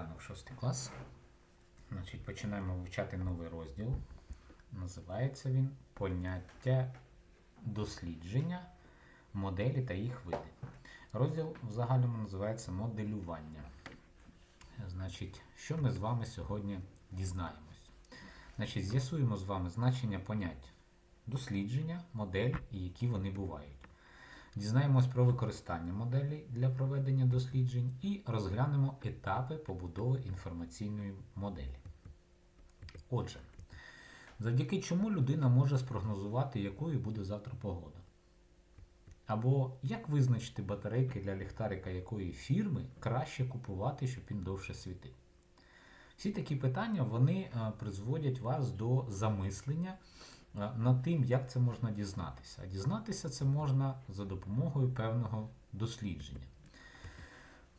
ранок, 6 клас. Значить, починаємо вивчати новий розділ. Називається він Поняття дослідження, моделі та їх види. Розділ в загальному називається моделювання. Значить, що ми з вами сьогодні дізнаємось? Значить, з'ясуємо з вами значення понять дослідження, модель і які вони бувають. Дізнаємось про використання моделей для проведення досліджень і розглянемо етапи побудови інформаційної моделі. Отже, завдяки чому людина може спрогнозувати, якою буде завтра погода? Або як визначити батарейки для ліхтарика якої фірми краще купувати, щоб він довше світив? Всі такі питання вони е, призводять вас до замислення над тим, як це можна дізнатися. А дізнатися це можна за допомогою певного дослідження.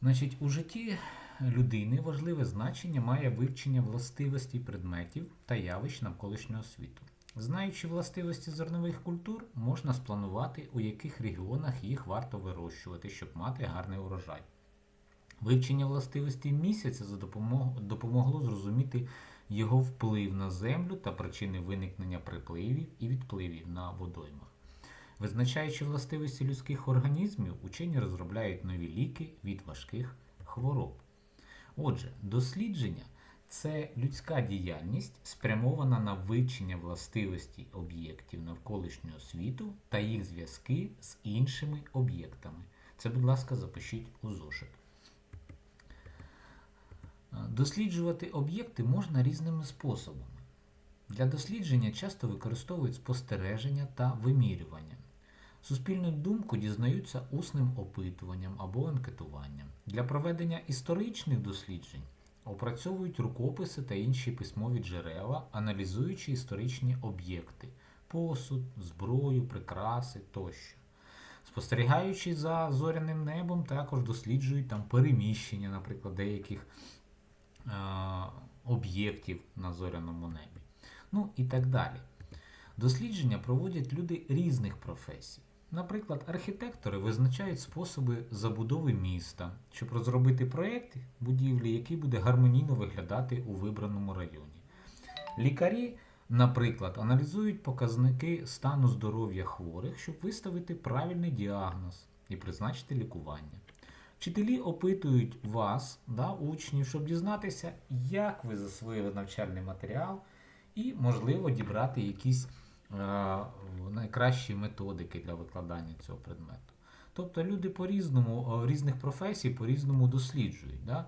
Значить, у житті людини важливе значення має вивчення властивостей предметів та явищ навколишнього світу. Знаючи властивості зернових культур, можна спланувати, у яких регіонах їх варто вирощувати, щоб мати гарний урожай. Вивчення властивостей місяця допомогло зрозуміти його вплив на землю та причини виникнення припливів і відпливів на водоймах. Визначаючи властивості людських організмів, учені розробляють нові ліки від важких хвороб. Отже, дослідження це людська діяльність, спрямована на вивчення властивостей об'єктів навколишнього світу та їх зв'язки з іншими об'єктами. Це, будь ласка, запишіть у зошит. Досліджувати об'єкти можна різними способами. Для дослідження часто використовують спостереження та вимірювання. Суспільну думку дізнаються усним опитуванням або анкетуванням. Для проведення історичних досліджень опрацьовують рукописи та інші письмові джерела, аналізуючи історичні об'єкти, посуд, зброю, прикраси тощо. Спостерігаючи за зоряним небом, також досліджують там переміщення, наприклад, деяких об'єктів на зоряному небі. Ну і так далі. Дослідження проводять люди різних професій. Наприклад, архітектори визначають способи забудови міста, щоб розробити проєкт будівлі, який буде гармонійно виглядати у вибраному районі. Лікарі, наприклад, аналізують показники стану здоров'я хворих, щоб виставити правильний діагноз і призначити лікування. Вчителі опитують вас, да, учнів, щоб дізнатися, як ви засвоїли навчальний матеріал, і, можливо, дібрати якісь е, найкращі методики для викладання цього предмету. Тобто люди по-різному, е, різних професій по-різному досліджують. Да?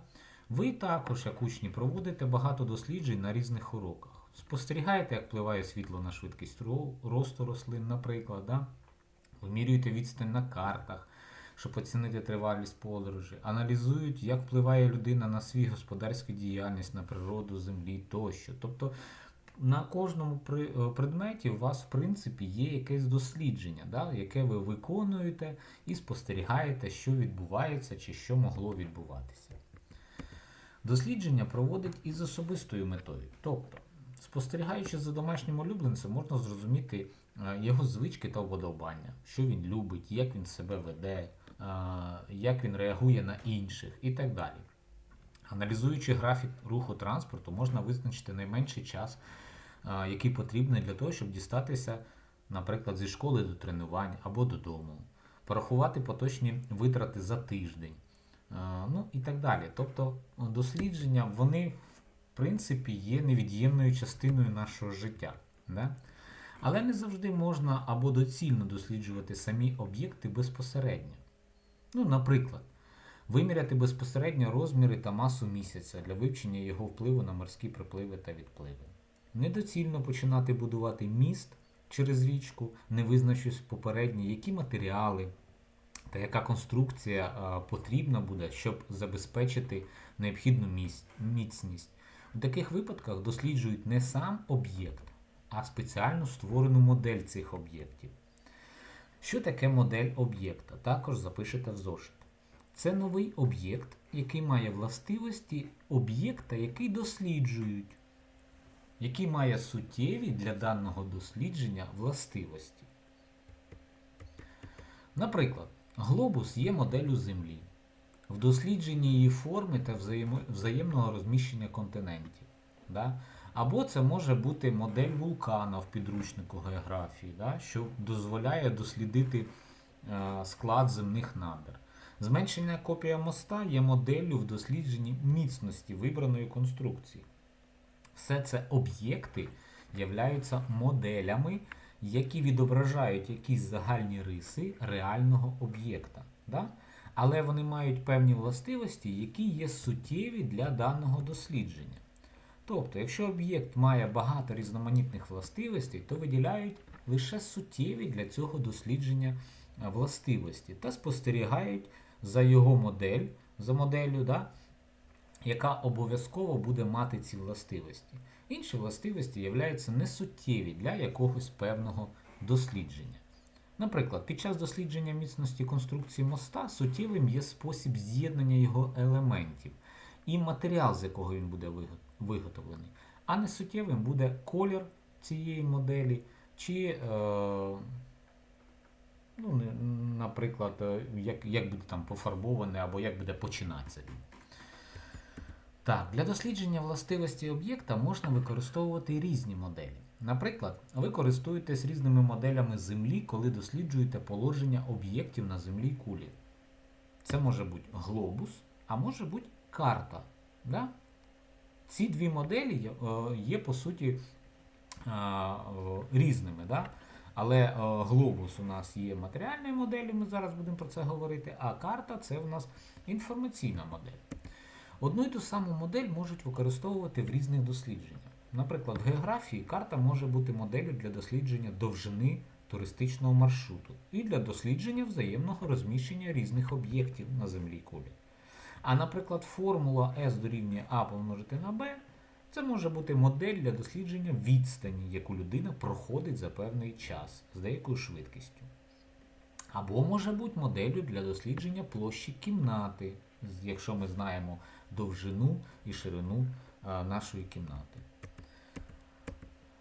Ви також, як учні, проводите багато досліджень на різних уроках. Спостерігаєте, як впливає світло на швидкість росту рослин, наприклад. Да? Вимірюєте відстань на картах, щоб оцінити тривалість подорожі, аналізують, як впливає людина на свій господарську діяльність, на природу землі тощо. Тобто на кожному е, предметі у вас, в принципі, є якесь дослідження, да, яке ви виконуєте і спостерігаєте, що відбувається чи що могло відбуватися. Дослідження проводить із особистою метою. Тобто, спостерігаючи за домашнім улюбленцем, можна зрозуміти е, його звички та вподобання, що він любить, як він себе веде, як він реагує на інших і так далі. Аналізуючи графік руху транспорту, можна визначити найменший час, який потрібний для того, щоб дістатися, наприклад, зі школи до тренувань або додому, порахувати поточні витрати за тиждень, ну і так далі. Тобто дослідження, вони, в принципі, є невід'ємною частиною нашого життя. Да? Але не завжди можна або доцільно досліджувати самі об'єкти безпосередньо. Ну, наприклад, Виміряти безпосередньо розміри та масу місяця для вивчення його впливу на морські припливи та відпливи. Недоцільно починати будувати міст через річку, не визначивши попередньо, які матеріали та яка конструкція потрібна буде, щоб забезпечити необхідну міцність. У таких випадках досліджують не сам об'єкт, а спеціально створену модель цих об'єктів. Що таке модель об'єкта? Також запишете в зошит. Це новий об'єкт, який має властивості об'єкта, який досліджують, який має суттєві для даного дослідження властивості. Наприклад, глобус є моделлю Землі. в дослідженні її форми та взаємного розміщення континентів. Да? Або це може бути модель вулкана в підручнику географії, да? що дозволяє дослідити е, склад земних надр. Зменшення копія моста є моделлю в дослідженні міцності вибраної конструкції. Все це об'єкти являються моделями, які відображають якісь загальні риси реального об'єкта. Да? Але вони мають певні властивості, які є суттєві для даного дослідження. Тобто, якщо об'єкт має багато різноманітних властивостей, то виділяють лише суттєві для цього дослідження е, властивості та спостерігають за його модель, за моделлю, да, яка обов'язково буде мати ці властивості. Інші властивості являються несуттєві для якогось певного дослідження. Наприклад, під час дослідження міцності конструкції моста суттєвим є спосіб з'єднання його елементів і матеріал, з якого він буде виго- виготовлений. А не суттєвим буде колір цієї моделі, чи, е, ну, наприклад, е, як, як буде там пофарбований або як буде починатися. Так, для дослідження властивості об'єкта можна використовувати різні моделі. Наприклад, ви користуєтесь різними моделями Землі, коли досліджуєте положення об'єктів на Землі кулі. Це може бути глобус, а може бути карта. Да? Ці дві моделі є, е, по суті е, різними. Да? Але е, глобус у нас є матеріальною моделлю, ми зараз будемо про це говорити, а карта це в нас інформаційна модель. Одну і ту саму модель можуть використовувати в різних дослідженнях. Наприклад, в географії карта може бути моделлю для дослідження довжини туристичного маршруту і для дослідження взаємного розміщення різних об'єктів на землі кулі. А, наприклад, формула S дорівнює А помножити на B це може бути модель для дослідження відстані, яку людина проходить за певний час з деякою швидкістю. Або може бути моделлю для дослідження площі кімнати, якщо ми знаємо довжину і ширину е, нашої кімнати.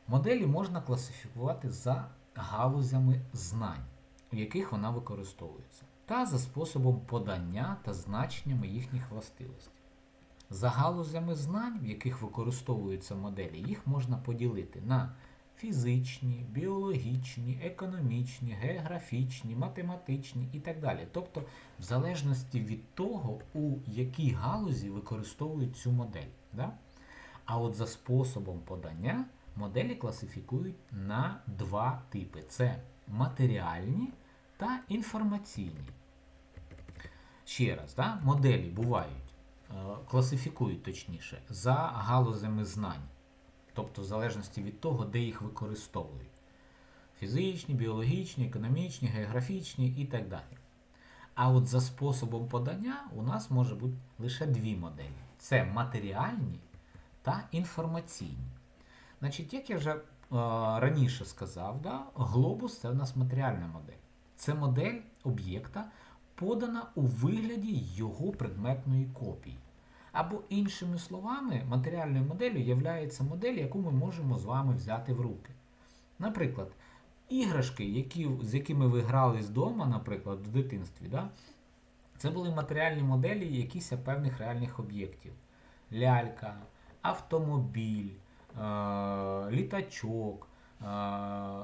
Моделі можна класифікувати за галузями знань, у яких вона використовується, та за способом подання та значеннями їхніх властивостей. За галузями знань, в яких використовуються моделі, їх можна поділити на фізичні, біологічні, економічні, географічні, математичні і так далі. Тобто, в залежності від того, у якій галузі використовують цю модель. Да? А от за способом подання моделі класифікують на два типи: це матеріальні та інформаційні. Ще раз, да? моделі бувають, е, класифікують точніше, за галузями знань, тобто в залежності від того, де їх використовують. Фізичні, біологічні, економічні, географічні і так далі. А от за способом подання у нас може бути лише дві моделі: це матеріальні та інформаційні. Значить, як я вже е, раніше сказав, да, глобус це в нас матеріальна модель. Це модель об'єкта, подана у вигляді його предметної копії. Або іншими словами, матеріальною моделлю є модель, яку ми можемо з вами взяти в руки. Наприклад, іграшки, які, з якими ви грали з дома, наприклад, в дитинстві, да, це були матеріальні моделі якихось певних реальних об'єктів. Лялька, автомобіль, е, літачок,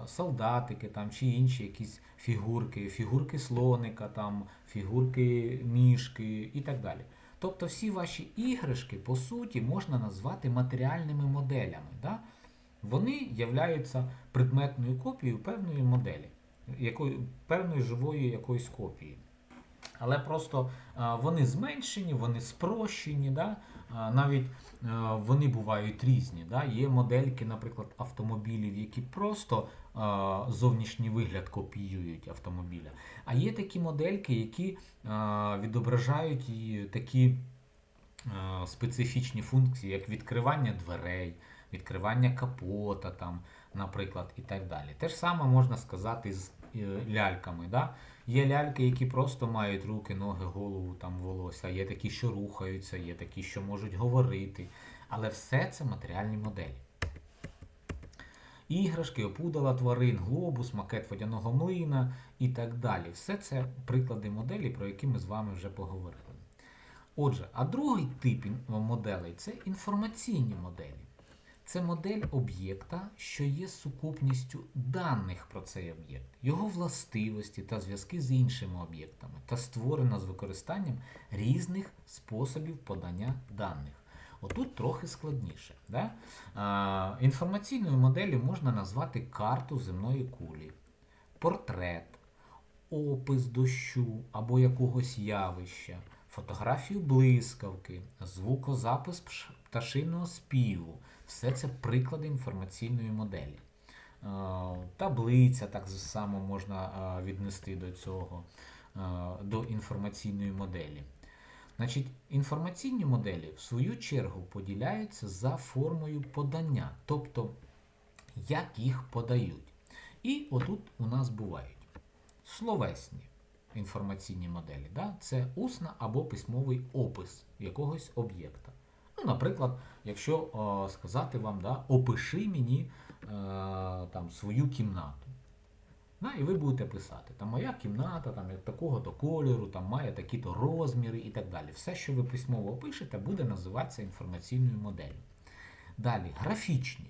солдатики там, чи інші якісь фігурки, фігурки слоника, там, фігурки мішки і так далі. Тобто всі ваші іграшки, по суті, можна назвати матеріальними моделями. Да? Вони являються предметною копією певної моделі, якої, певної живої якоїсь копії. Але просто вони зменшені, вони спрощені, да? навіть вони бувають різні. Да? Є модельки, наприклад, автомобілів, які просто зовнішній вигляд копіюють автомобіля. А є такі модельки, які відображають такі специфічні функції, як відкривання дверей, відкривання капота, там, наприклад, і так далі. Те ж саме можна сказати з е, ляльками. Да? Є ляльки, які просто мають руки, ноги, голову, там, волосся, є такі, що рухаються, є такі, що можуть говорити. Але все це матеріальні моделі. Іграшки, опудала тварин, глобус, макет водяного млина і так далі. Все це приклади моделі, про які ми з вами вже поговорили. Отже, а другий тип моделей це інформаційні моделі. Це модель об'єкта, що є сукупністю даних про цей об'єкт, його властивості та зв'язки з іншими об'єктами, та створена з використанням різних способів подання даних. Отут трохи складніше. Да? А, інформаційною моделлю можна назвати карту земної кулі, портрет, опис дощу або якогось явища, фотографію блискавки, звукозапис пташиного співу. Все це приклади інформаційної моделі. Е, Таблиця так само можна е, віднести до цього, е, до інформаційної моделі. Значить, інформаційні моделі в свою чергу поділяються за формою подання, тобто як їх подають. І отут у нас бувають словесні інформаційні моделі. Да? Це усна або письмовий опис якогось об'єкта. Ну, наприклад, якщо о, сказати вам, да, опиши мені е, там, свою кімнату. Да, і ви будете писати, там моя кімната там, такого-то кольору, там має такі-то розміри і так далі. Все, що ви письмово опишете, буде називатися інформаційною моделлю. Далі, графічні.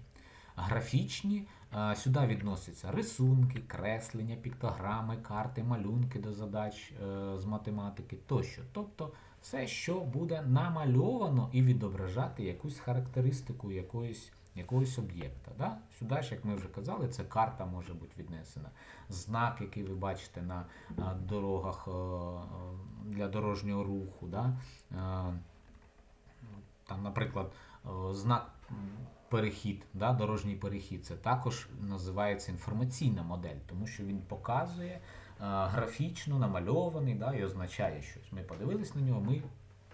Графічні е, сюди відносяться рисунки, креслення, піктограми, карти, малюнки до задач е, з математики тощо. Тобто все, що буде намальовано і відображати якусь характеристику якоїсь, якогось об'єкта. Да? Сюди ж, як ми вже казали, це карта може бути віднесена. Знак, який ви бачите на, дорогах е, е, для дорожнього руху. Да? Е, Там, наприклад, знак перехід, да, дорожній перехід, це також називається інформаційна модель, тому що він показує графічно намальований да, і означає щось. Ми подивились на нього, ми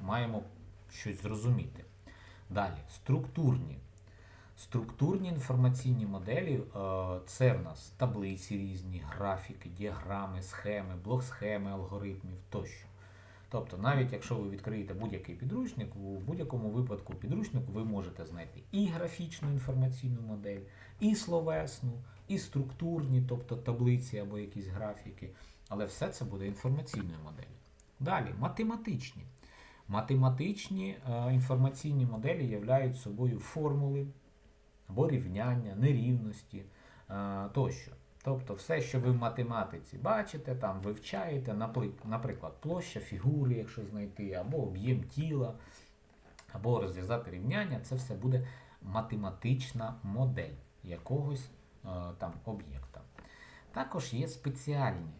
маємо щось зрозуміти. Далі, структурні. Структурні інформаційні моделі е, це в нас таблиці різні, графіки, діаграми, схеми, блок-схеми, алгоритмів тощо. Тобто, навіть якщо ви відкриєте будь-який підручник, у будь-якому випадку підручнику ви можете знайти і графічну інформаційну модель, і словесну, і структурні, тобто таблиці або якісь графіки. Але все це буде інформаційною моделлю. Далі, математичні. Математичні е, інформаційні моделі являють собою формули або рівняння, нерівності е, тощо. Тобто все, що ви в математиці бачите, там вивчаєте, наприклад, площа фігури, якщо знайти, або об'єм тіла, або розв'язати рівняння, це все буде математична модель якогось там об'єкта. Також є спеціальні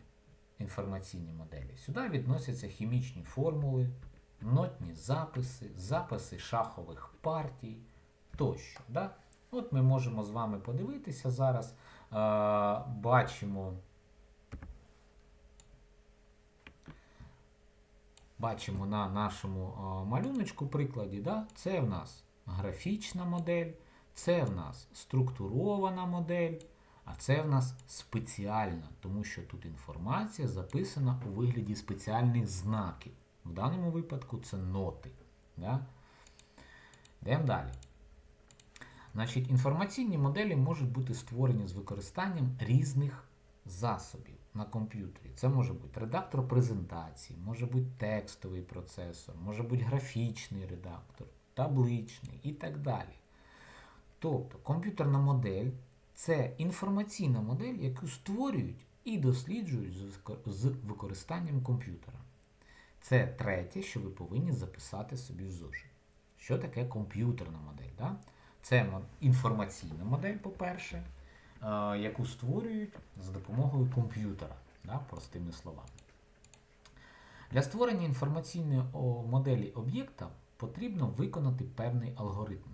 інформаційні моделі. Сюди відносяться хімічні формули, нотні записи, записи шахових партій тощо. Да? От ми можемо з вами подивитися зараз. Е, бачимо, бачимо на нашому е, малюночку прикладі, да? це в нас графічна модель, це в нас структурована модель, а це в нас спеціальна, тому що тут інформація записана у вигляді спеціальних знаків. В даному випадку це ноти. Да? Йдемо далі. Значить, інформаційні моделі можуть бути створені з використанням різних засобів на комп'ютері. Це може бути редактор презентації, може бути текстовий процесор, може бути графічний редактор, табличний і так далі. Тобто, комп'ютерна модель це інформаційна модель, яку створюють і досліджують з використанням комп'ютера. Це третє, що ви повинні записати собі в зошит. Що таке комп'ютерна модель? Да? Це інформаційна модель, по-перше, яку створюють за допомогою комп'ютера, да, простими словами. Для створення інформаційної моделі об'єкта потрібно виконати певний алгоритм.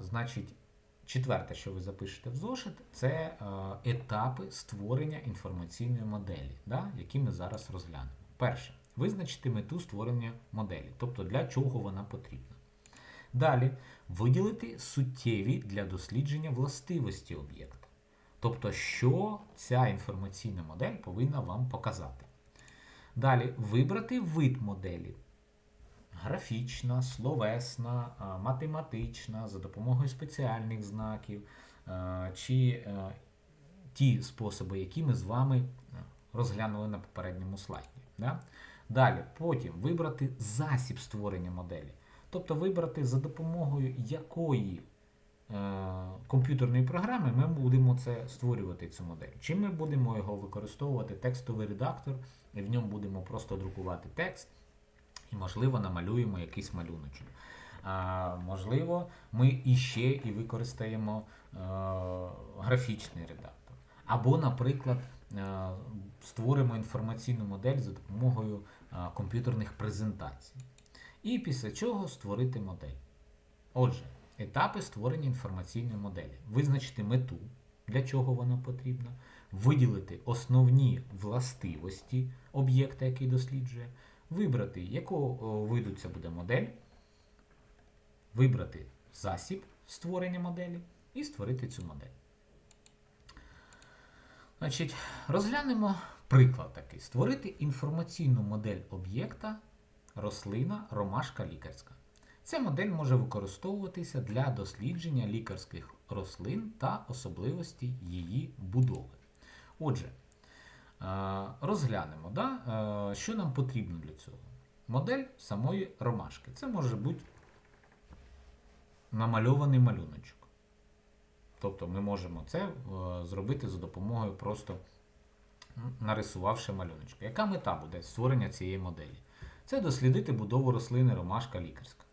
Значить, четверте, що ви запишете в зошит, це е, етапи створення інформаційної моделі, да, які ми зараз розглянемо. Перше, визначити мету створення моделі, тобто для чого вона потрібна. Далі виділити суттєві для дослідження властивості об'єкта. Тобто, що ця інформаційна модель повинна вам показати. Далі вибрати вид моделі. Графічна, словесна, математична, за допомогою спеціальних знаків, чи е, ті способи, які ми з вами е, розглянули на попередньому слайді. Да? Далі, потім вибрати засіб створення моделі. Тобто вибрати за допомогою якої е, комп'ютерної програми ми будемо це створювати цю модель. Чи ми будемо його використовувати текстовий редактор, і в ньому будемо просто друкувати текст, і, можливо, намалюємо якийсь малюночок. А, можливо, ми іще і використаємо е, графічний редактор. Або, наприклад, е, створимо інформаційну модель за допомогою е, комп'ютерних презентацій. І після чого створити модель. Отже, етапи створення інформаційної моделі. Визначити мету, для чого вона потрібна, виділити основні властивості об'єкта, який досліджує, вибрати, якого виду це буде модель, вибрати засіб створення моделі і створити цю модель. Значить, розглянемо приклад такий: створити інформаційну модель об'єкта рослина ромашка лікарська. Ця модель може використовуватися для дослідження лікарських рослин та особливостей її будови. Отже, розглянемо, да, е, що нам потрібно для цього. Модель самої ромашки. Це може бути намальований малюночок. Тобто ми можемо це е, зробити за допомогою просто нарисувавши малюночок. Яка мета буде створення цієї моделі? Це дослідити будову рослини ромашка лікарська.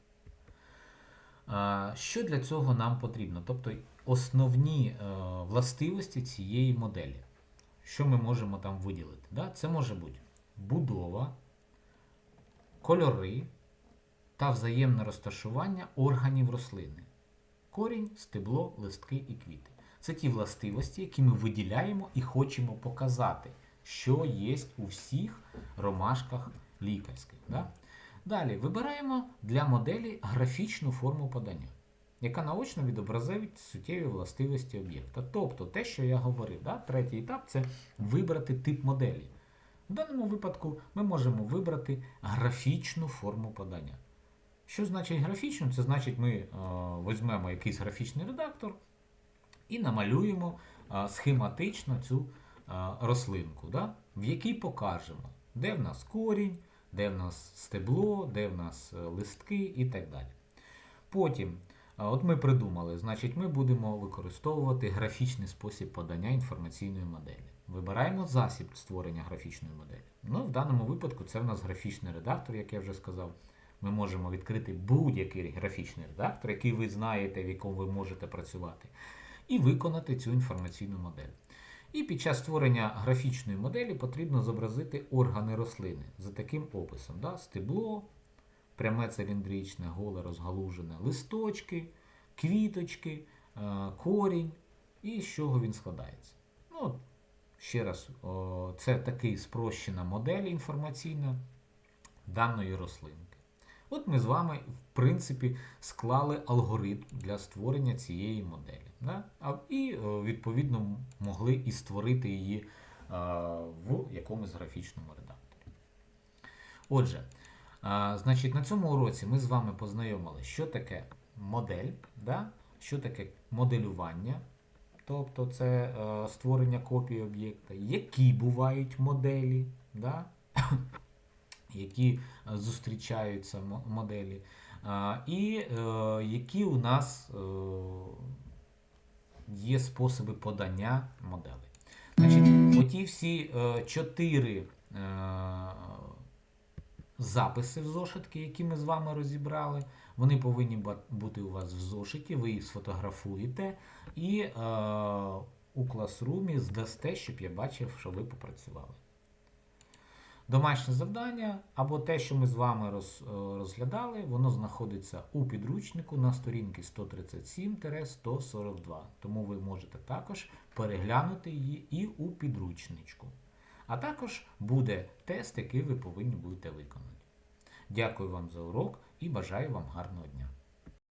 Що для цього нам потрібно? Тобто основні е, властивості цієї моделі. Що ми можемо там виділити? Це може бути будова, кольори та взаємне розташування органів рослини. Корінь, стебло, листки і квіти. Це ті властивості, які ми виділяємо і хочемо показати, що є у всіх ромашках лікарських. Да? Далі вибираємо для моделі графічну форму подання, яка наочно відобразить суттєві властивості об'єкта. Тобто те, що я говорив, да? третій етап це вибрати тип моделі. В даному випадку ми можемо вибрати графічну форму подання. Що значить графічну? Це значить, ми е, візьмемо якийсь графічний редактор і намалюємо е, схематично цю е, рослинку, да? в якій покажемо, де в нас корінь, де в нас стебло, де в нас листки і так далі. Потім, от ми придумали, значить, ми будемо використовувати графічний спосіб подання інформаційної моделі. Вибираємо засіб створення графічної моделі. Ну, В даному випадку це в нас графічний редактор, як я вже сказав. Ми можемо відкрити будь-який графічний редактор, який ви знаєте, в якому ви можете працювати, і виконати цю інформаційну модель. І під час створення графічної моделі потрібно зобразити органи рослини за таким описом. Да? Стебло, пряме циліндричне, голе розгалужене, листочки, квіточки, е, корінь і з чого він складається. Ну, Ще раз, це такий спрощена модель інформаційна даної рослинки. От ми з вами, в принципі, склали алгоритм для створення цієї моделі. Да? І, е, відповідно, могли і створити її е, в якомусь графічному редакторі. Отже, е, значить, на цьому уроці ми з вами познайомили, що таке модель, да? що таке моделювання. Тобто це створення копії об'єкта, які бувають моделі, да? які зустрічаються моделі, і які у нас є способи подання моделей. Значить, Оті всі е, чотири е, записи в зошитки, які ми з вами розібрали, вони повинні бути у вас в зошиті, ви їх сфотографуєте і е, у класрумі здасте, щоб я бачив, що ви попрацювали. Домашнє завдання або те, що ми з вами роз, е, розглядали, воно знаходиться у підручнику на сторінці 137-142. Тому ви можете також переглянути її і у підручничку. А також буде тест, який ви повинні будете виконати. Дякую вам за урок і бажаю вам гарного дня!